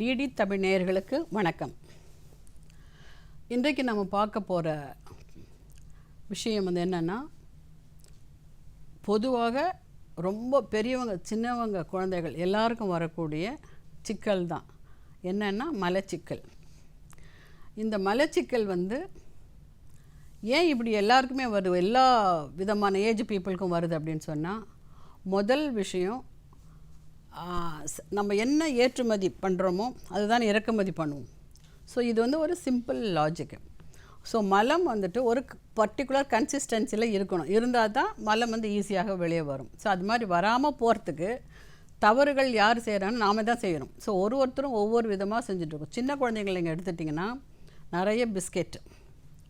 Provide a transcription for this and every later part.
DD Tamil நேயர்களுக்கு வணக்கம். இன்றைக்கு நம்ம பார்க்க போகிற விஷயம் வந்து என்னென்னா பொதுவாக ரொம்ப பெரியவங்க சின்னவங்க குழந்தைகள் எல்லாருக்கும் வரக்கூடிய சிக்கல் தான். என்னென்னா மலச்சிக்கல். இந்த மலச்சிக்கல் வந்து ஏன் இப்படி எல்லாருக்குமே வருது? எல்லா விதமான ஏஜ் பீப்புளுக்கும் வருது அப்படின்னு சொன்னால் முதல் விஷயம் நம்ம என்ன ஏற்றுமதி பண்ணுறோமோ அதுதான் இறக்குமதி பண்ணுவோம். ஸோ இது வந்து ஒரு சிம்பிள் லாஜிக்கு ஸோ மலம் வந்துட்டு ஒரு பர்டிகுலர் கன்சிஸ்டன்சியில் இருக்கணும். இருந்தால் தான் மலம் வந்து ஈஸியாக வெளியே வரும். ஸோ அது மாதிரி வராமல் போகிறதுக்கு தவறுகள் யார் செய்கிறான்னு நாம தான் செய்யணும். ஸோ ஒரு ஒருத்தரும் ஒவ்வொரு விதமாக செஞ்சுட்ருக்கோம் சின்ன குழந்தைங்களை நீங்கள் எடுத்துட்டிங்கன்னா நிறைய பிஸ்கெட்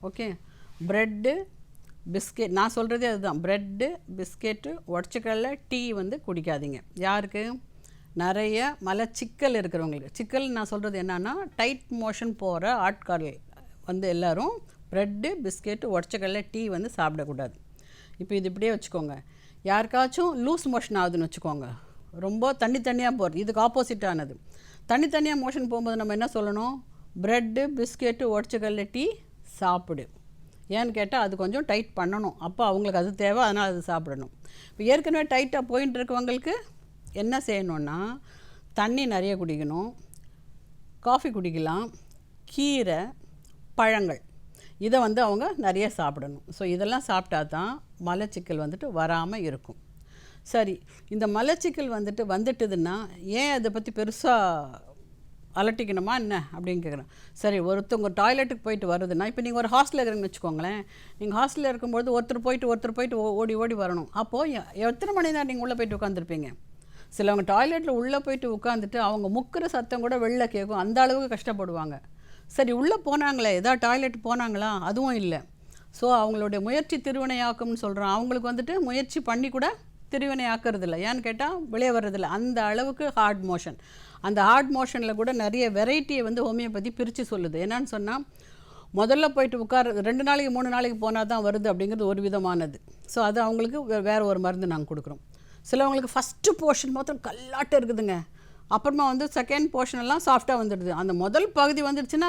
ஓகே ப்ரெட்டு பிஸ்கெட் நான் சொல்கிறதே அதுதான். ப்ரெட்டு பிஸ்கெட்டு உடச்சிக்கல்ல டீ வந்து குடிக்காதீங்க. யாருக்கு? நிறைய மலச்சிக்கல் இருக்கிறவங்களுக்கு. சிக்கல் நான் சொல்கிறது என்னென்னா டைட் மோஷன் போகிற ஆட்கள் வந்து எல்லாரும் ப்ரெட்டு பிஸ்கெட்டு உடச்சிக்கல்ல டீ வந்து சாப்பிடக்கூடாது. இப்போ இது இப்படியே வச்சுக்கோங்க. யாருக்காச்சும் லூஸ் மோஷன் ஆகுதுன்னு வச்சுக்கோங்க. ரொம்ப தண்ணி தண்ணியாக போகிறது இதுக்கு ஆப்போசிட்டானது தண்ணி தண்ணியாக மோஷன் போகும்போது நம்ம என்ன சொல்லணும்? ப்ரெட்டு பிஸ்கெட்டு உடச்சிக்கல்ல டீ சாப்பிடு. ஏன்னு கேட்டால் அது கொஞ்சம் டைட் பண்ணணும். அப்போ அவங்களுக்கு அது தேவை அதனால் அது சாப்பிடணும். இப்போ ஏற்கனவே டைட்டாக போயிட்டு இருக்கவங்களுக்கு என்ன செய்யணுன்னா தண்ணி நிறைய குடிக்கணும். காஃபி குடிக்கலாம். கீரை பழங்கள். இதை வந்து அவங்க நிறைய சாப்பிடணும். ஸோ இதெல்லாம் சாப்பிட்டா தான் மலச்சிக்கல் வந்துட்டு வராமல் இருக்கும். சரி இந்த மலச்சிக்கல் வந்துட்டு வந்துட்டுதுன்னா ஏன் அதை பற்றி பெருசாக அலட்டிக்கணுமா என்ன அப்படின்னு கேட்குறேன் சரி ஒருத்தவங்க டாய்லெட்டுக்கு போயிட்டு வருதுன்னா இப்போ நீங்கள் ஒரு ஹாஸ்டலில் இருக்கிறீங்கன்னு வச்சுக்கோங்களேன். நீங்கள் ஹாஸ்டலில் இருக்கும்போது ஒருத்தர் போயிட்டு ஒருத்தர் போயிட்டு ஓடி ஓடி வரணும். அப்போது எ- எத்தனை மணி நேரம் நீங்கள் உள்ளே போயிட்டு உட்காந்துருப்பீங்க சிலவங்க டாய்லெட்டில் உள்ளே போயிட்டு உட்காந்துட்டு அவங்க முக்கிற சத்தம் கூட வெளில கேட்கும் அந்த அளவுக்கு கஷ்டப்படுவாங்க. சரி உள்ளே போனாங்களே ஏதாவது டாய்லெட் போனாங்களா? அதுவும் இல்லை. ஸோ அவங்களுடைய முயற்சி திருவினையாக்கும்னு சொல்கிறோம் அவங்களுக்கு வந்துட்டு முயற்சி பண்ணி கூட திருவினை ஆக்குறதில்ல ஏன்னு கேட்டால் வெளியே வர்றதில்ல. அந்த அளவுக்கு ஹார்ட் மோஷன் அந்த ஹார்ட் மோஷனில் கூட நிறைய வெரைட்டியை வந்து ஹோமியோபதி பிரித்து சொல்லுது. என்னன்னு சொன்னால் முதல்ல போயிட்டு உட்கார ரெண்டு நாளைக்கு மூணு நாளைக்கு போனால் தான் வருது அப்படிங்கிறது ஒரு விதமானது. ஸோ அது அவங்களுக்கு வேறு ஒரு மருந்து நாங்கள் கொடுக்குறோம். சிலவங்களுக்கு ஃபஸ்ட்டு போர்ஷன் மாத்திரம் கல்லாட்டம் இருக்குதுங்க. அப்புறமா வந்து செகண்ட் போர்ஷன் எல்லாம் சாஃப்டாக வந்துடுது. அந்த முதல் பகுதி வந்துடுச்சுன்னா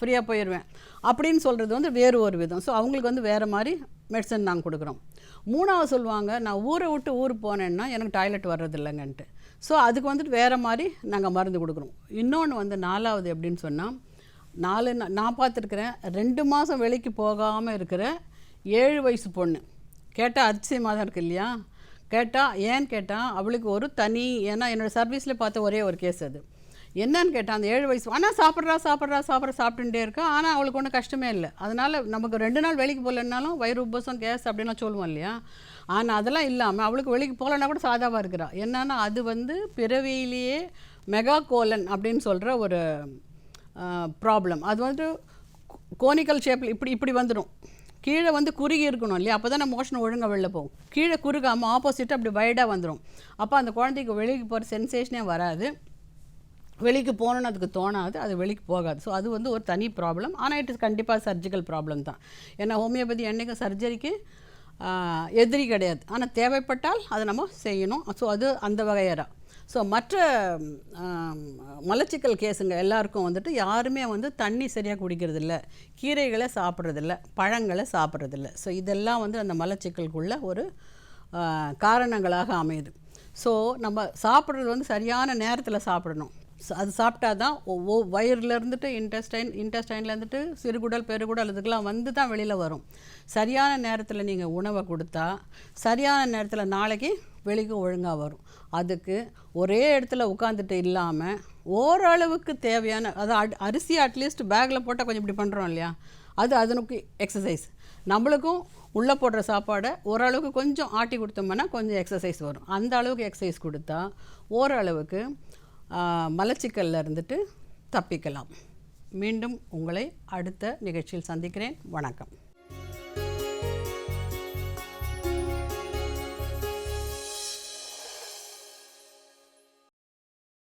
ஃப்ரீயாக போயிடுவேன். அப்படின்னு சொல்கிறது வந்து வேறு ஒரு விதம். ஸோ அவங்களுக்கு வந்து வேறு மாதிரி மெடிசன் நாங்கள் கொடுக்குறோம். மூணாவது சொல்லுவாங்க நான் ஊரை விட்டு ஊர் போனேன்னா எனக்கு டாய்லெட் வர்றதில்லைங்கன்ட்டு ஸோ அதுக்கு வந்துட்டு வேறு மாதிரி நாங்கள் மருந்து கொடுக்குறோம். இன்னொன்று வந்து நாலாவது எப்படின்னு சொன்னால் நாலு நா- நான் பார்த்துருக்குறேன் ரெண்டு மாதம் வெளிக்கு போகாமல் இருக்கிற ஏழு வயசு பொண்ணு. கேட்டால் அதிசயமாக தான் இருக்குது இல்லையா? கேட்டால் ஏன்னு கேட்டால் அவளுக்கு ஒரு தனி ஏன்னா என்னோடய சர்வீஸில் பார்த்த ஒரே ஒரு கேஸ் அது. என்னன்னு கேட்டால் அந்த ஏழு வயசு ஆனால் சாப்பிட்றா சாப்பிட்றா சாப்பிட்ற சாப்பிட்டுட்டே இருக்கா. ஆனால் அவளுக்கு ஒன்றும் கஷ்டமே இல்லை. அதனால் நமக்கு ரெண்டு நாள் வெளிக்கு போகலன்னாலும் வயிறு உபசம் கேஸ் அப்படின்லாம் சொல்லுவோம் இல்லையா? ஆனால் அதெல்லாம் இல்லாமல் அவளுக்கு வெளிக்கு போகலன்னா கூட சாதாவாக இருக்கிறா. என்னன்னா அது வந்து பிறவியிலேயே மெகா கோலன் அப்படின்னு சொல்கிற ஒரு ப்ராப்ளம் அது வந்து கோனிக்கல் ஷேப்பில் இப்படி இப்படி வந்துடும் கீழே வந்து குறுகி இருக்கணும் இல்லையா? அப்போ தான் மோஷன் ஒழுங்காக வெளில போகும். கீழே குறுகாமல் ஆப்போசிட்டாக அப்படி வைடாக வந்துடும் அப்போ அந்த குழந்தைக்கு வெளிக்கு போகிற சென்சேஷனே வராது. வெளிக்கு போகணுன்னு அதுக்கு தோணாது அது வெளிக்கு போகாது. ஸோ அது வந்து ஒரு தனி ப்ராப்ளம் ஆனால் இட் இஸ் கண்டிப்பாக சர்ஜிக்கல் ப்ராப்ளம் தான். ஏன்னா ஹோமியோபதி என்றைக்கும் சர்ஜரிக்கு எதிரி கிடையாது. ஆனால் தேவைப்பட்டால் அதை நம்ம செய்யணும். ஸோ அது அந்த வகையராக ஸோ மற்ற மலச்சிக்கல் கேஸுங்க எல்லாருக்கும் வந்துட்டு யாருமே வந்து தண்ணி சரியாக குடிக்கிறதில்ல. கீரைகளை சாப்பிட்றதில்ல பழங்களை சாப்பிட்றதில்ல. ஸோ இதெல்லாம் வந்து அந்த மலச்சிக்கலுக்குள்ள ஒரு காரணங்களாக அமையுது. ஸோ நம்ம சாப்பிட்றது வந்து சரியான நேரத்தில் சாப்பிடணும். அது சாப்பிட்டா தான் ஒவ்வொ வயிறுலேருந்துட்டு இன்டெஸ்டைன் இன்டெஸ்டைன்லேருந்துட்டு சிறுகுடல் பெருகுடல் இதுக்கெல்லாம் வந்து தான் வெளியில் வரும். சரியான நேரத்தில் நீங்கள் உணவை கொடுத்தா சரியான நேரத்தில் நாளைக்கு வெளிக்கு ஒழுங்காக வரும். அதுக்கு ஒரே இடத்துல உட்காந்துட்டு இல்லாமல் ஓரளவுக்கு தேவையான அது அரிசி அட்லீஸ்ட் பேக்கில் போட்டால் கொஞ்சம் இப்படி பண்ணுறோம் இல்லையா? அது அதனுக்கு எக்ஸசைஸ் நம்மளுக்கும் உள்ளே போடுற சாப்பாடை ஓரளவுக்கு கொஞ்சம் ஆட்டி கொடுத்தோம்னா கொஞ்சம் எக்ஸசைஸ் வரும். அந்த அளவுக்கு எக்ஸசைஸ் கொடுத்தா ஓரளவுக்கு மலச்சிக்கல்ல இருந்துட்டு தப்பிக்கலாம். மீண்டும் உங்களை அடுத்த நிகழ்ச்சியில் சந்திக்கிறேன். வணக்கம்.